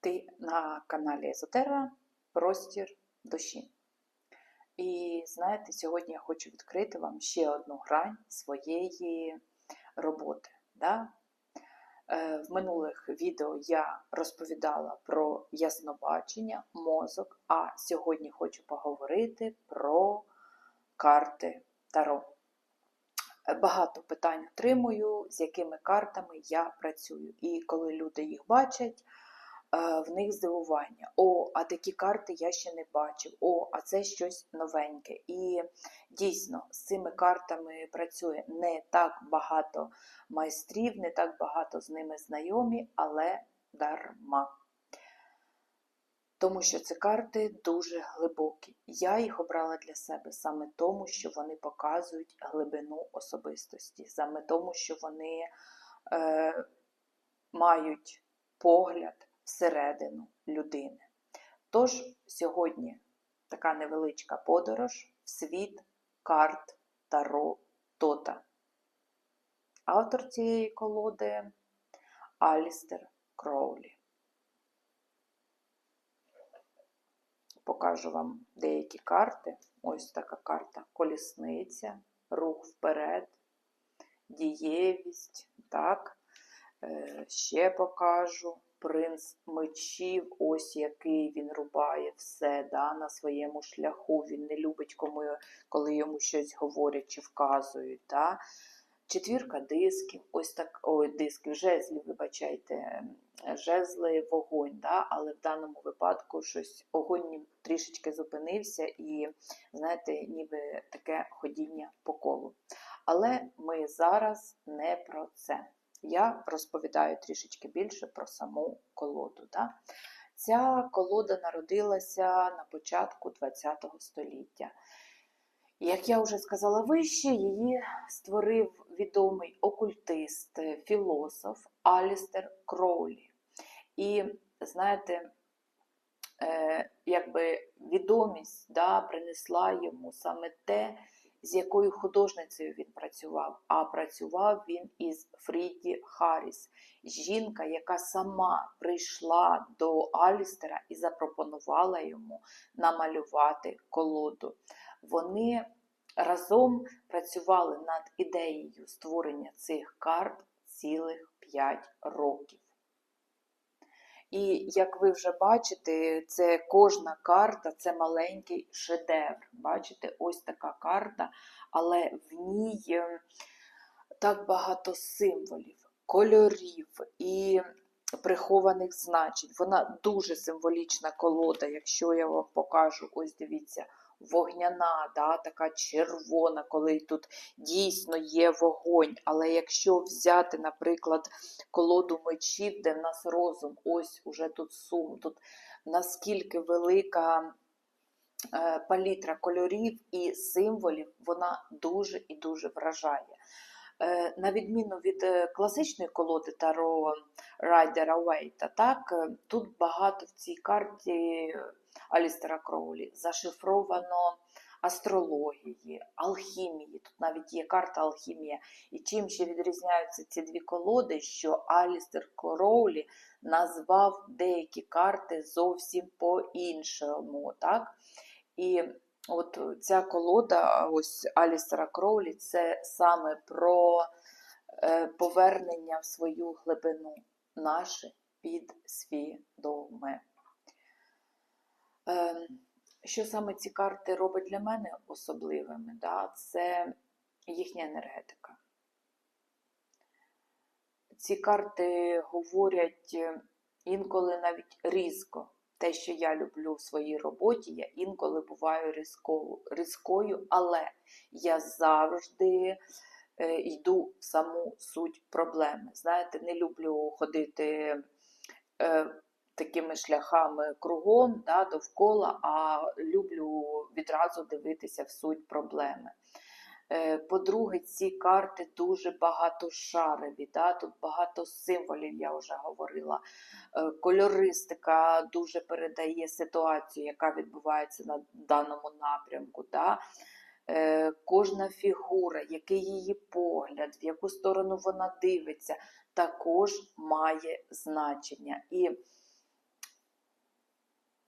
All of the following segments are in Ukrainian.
Ти на каналі Езотера Простір душі. І знаєте, сьогодні я хочу відкрити вам ще одну грань своєї роботи. Да? Е, В минулих відео я розповідала про яснобачення, мозок, а сьогодні хочу поговорити про карти Таро. Багато питань отримую, з якими картами я працюю. І коли люди їх бачать, в них здивування. О, а такі карти я ще не бачив. О, а це щось новеньке. І дійсно з цими картами працює не так багато майстрів, не так багато з ними знайомі, але дарма. Тому що ці карти дуже глибокі. Я їх обрала для себе саме тому, що вони показують глибину особистості, саме тому, що вони е, мають погляд всередину людини. Тож сьогодні така невеличка подорож в світ карт Таро Тота. Автор цієї колоди Алістер Кроулі. Покажу вам деякі карти. Ось така карта колісниця, рух вперед, дієвість. Так. Е, Ще покажу принц мечів, ось який він рубає все да, на своєму шляху. Він не любить, кому, коли йому щось говорять чи вказують. Да. Четвірка дисків, ось так, ой, дисків, жезлів, вибачайте, жезли вогонь, да? але в даному випадку щось огонь трішечки зупинився і, знаєте, ніби таке ходіння по колу. Але ми зараз не про це. Я розповідаю трішечки більше про саму колоду. Да? Ця колода народилася на початку ХХ століття. Як я вже сказала вище, її створив відомий окультист, філософ Алістер Кроулі. І, знаєте, е, якби відомість да, принесла йому саме те, з якою художницею він працював. А працював він із Фріді Харріс, жінка, яка сама прийшла до Алістера і запропонувала йому намалювати колоду. Вони разом працювали над ідеєю створення цих карт цілих 5 років. І як ви вже бачите, це кожна карта це маленький шедевр. Бачите, ось така карта, але в ній е, так багато символів, кольорів і прихованих значень. Вона дуже символічна колода, якщо я вам покажу, ось дивіться вогняна, да, така червона, коли тут дійсно є вогонь. Але якщо взяти, наприклад, колоду мечів, де в нас розум, ось уже тут сум, тут наскільки велика е, палітра кольорів і символів, вона дуже і дуже вражає. Е, На відміну від е, класичної колоди Таро Райдера Уейта, так, е, тут багато в цій карті Алістера Кроулі зашифровано астрології, алхімії. Тут навіть є карта алхімія. І чим ще відрізняються ці дві колоди, що Алістер Кроулі назвав деякі карти зовсім по-іншому. так? І от ця колода, ось Алістера Кроулі, це саме про е, повернення в свою глибину, наше підсвідоме. Ем, Що саме ці карти роблять для мене особливими? Да? Це їхня енергетика. Ці карти говорять е, інколи навіть різко. Те, що я люблю в своїй роботі, я інколи буваю різкою, але я завжди е, йду в саму суть проблеми. Знаєте, не люблю ходити е, такими шляхами кругом да, довкола, а люблю відразу дивитися в суть проблеми. Е, По-друге, ці карти дуже багатошарові, да? тут багато символів, я вже говорила. Е, Кольористика дуже передає ситуацію, яка відбувається на даному напрямку. Да? Е, Кожна фігура, який її погляд, в яку сторону вона дивиться, також має значення. І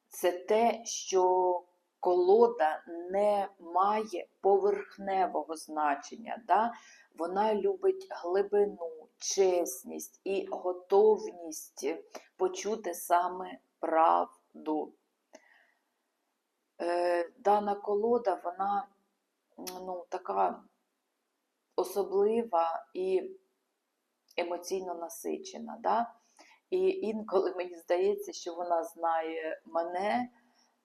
це те, що колода не має поверхневого значення. Да? Вона любить глибину, чесність і готовність почути саме правду. Е, Дана колода, вона ну, така особлива і емоційно насичена. Да? І інколи мені здається, що вона знає мене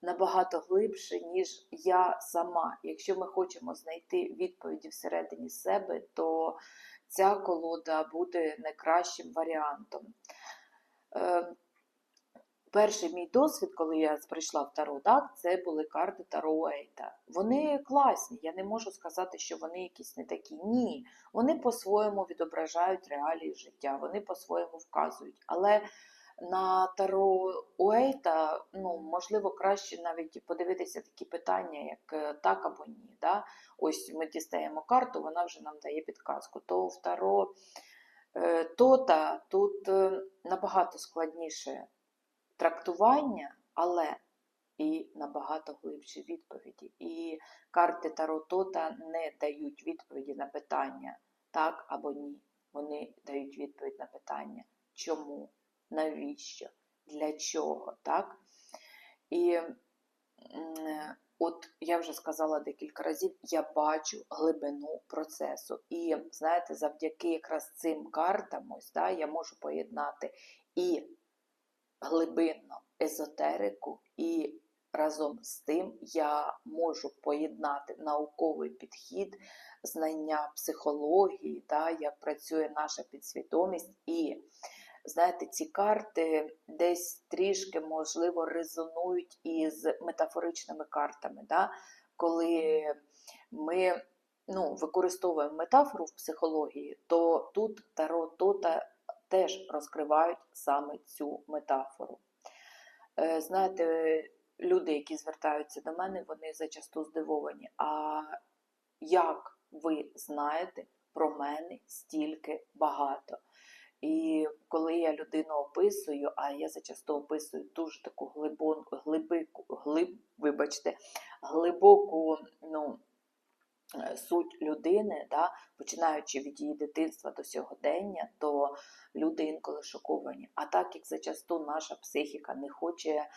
набагато глибше, ніж я сама. Якщо ми хочемо знайти відповіді всередині себе, то ця колода буде найкращим варіантом. Е, Перший мій досвід, коли я прийшла в Таро, так, це були карти Таро Уейта. Вони класні, я не можу сказати, що вони якісь не такі. Ні, вони по-своєму відображають реалії життя, вони по-своєму вказують. Але на Таро Уейта, ну, можливо, краще навіть подивитися такі питання, як е, так або ні. Да? Ось ми дістаємо карту, вона вже нам дає підказку. То в Таро е, Тота тут е, набагато складніше трактування, але і набагато глибші відповіді. І карти Таро Тота не дають відповіді на питання так або ні. Вони дають відповідь на питання чому, навіщо, для чого. так? І от я вже сказала декілька разів, я бачу глибину процесу. І знаєте, завдяки якраз цим картам, ось, да, я можу поєднати і глибинно езотерику, і разом з тим я можу поєднати науковий підхід, знання психології, да, як працює наша підсвідомість. І знаєте, ці карти десь трішки, можливо, резонують із метафоричними картами, да, коли ми ну, використовуємо метафору в психології, то тут Таро Тота теж розкривають саме цю метафору. Е, Знаєте, люди, які звертаються до мене, вони зачасту здивовані. А як ви знаєте про мене стільки багато? І коли я людину описую, а я зачасту описую дуже таку глибон, глибику, глиб, вибачте, глибоку ну, е, суть людини, да, починаючи від її дитинства до сьогодення, то люди інколи шоковані. А так як зачасту наша психіка не хоче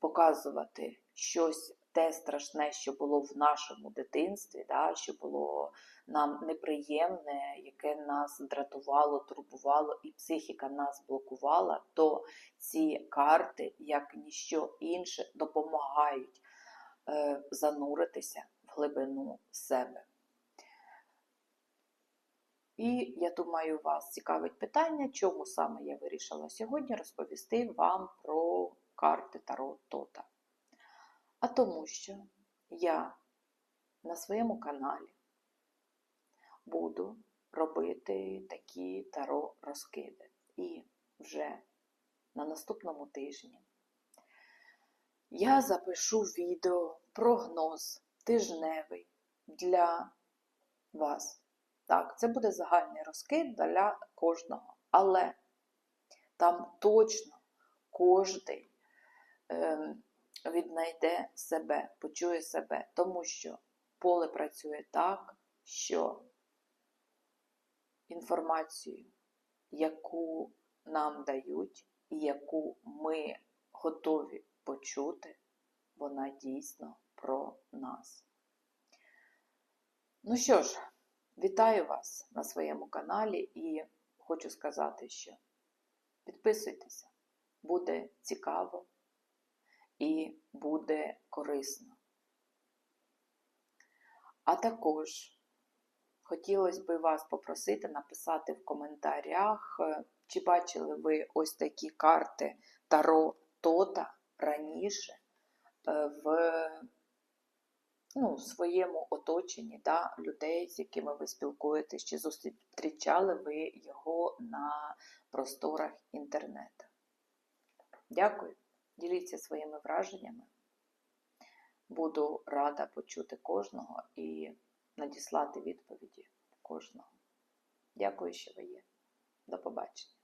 показувати щось те страшне, що було в нашому дитинстві, да, що було нам неприємне, яке нас дратувало, турбувало, і психіка нас блокувала, то ці карти, як ніщо інше, допомагають е, зануритися в глибину себе. І я думаю, вас цікавить питання, чому саме я вирішила сьогодні розповісти вам про карти Таро Тота. А тому що я на своєму каналі буду робити такі таро розкиди. І вже на наступному тижні я запишу відео прогноз тижневий для вас. Так, це буде загальний розкид для кожного. Але там точно кожен ем, віднайде себе, почує себе, тому що поле працює так, що інформацію, яку нам дають, і яку ми готові почути, вона дійсно про нас. Ну що ж, вітаю вас на своєму каналі і хочу сказати, що підписуйтеся, буде цікаво і буде корисно. А також хотілося б вас попросити написати в коментарях, е, чи бачили ви ось такі карти Таро Тота раніше е, в ну, своєму оточенні да, людей, з якими ви спілкуєтесь, чи зустрічали ви його на просторах інтернету. Дякую. Діліться своїми враженнями. Буду рада почути кожного і надіслати відповіді кожного. Дякую, що ви є. До побачення.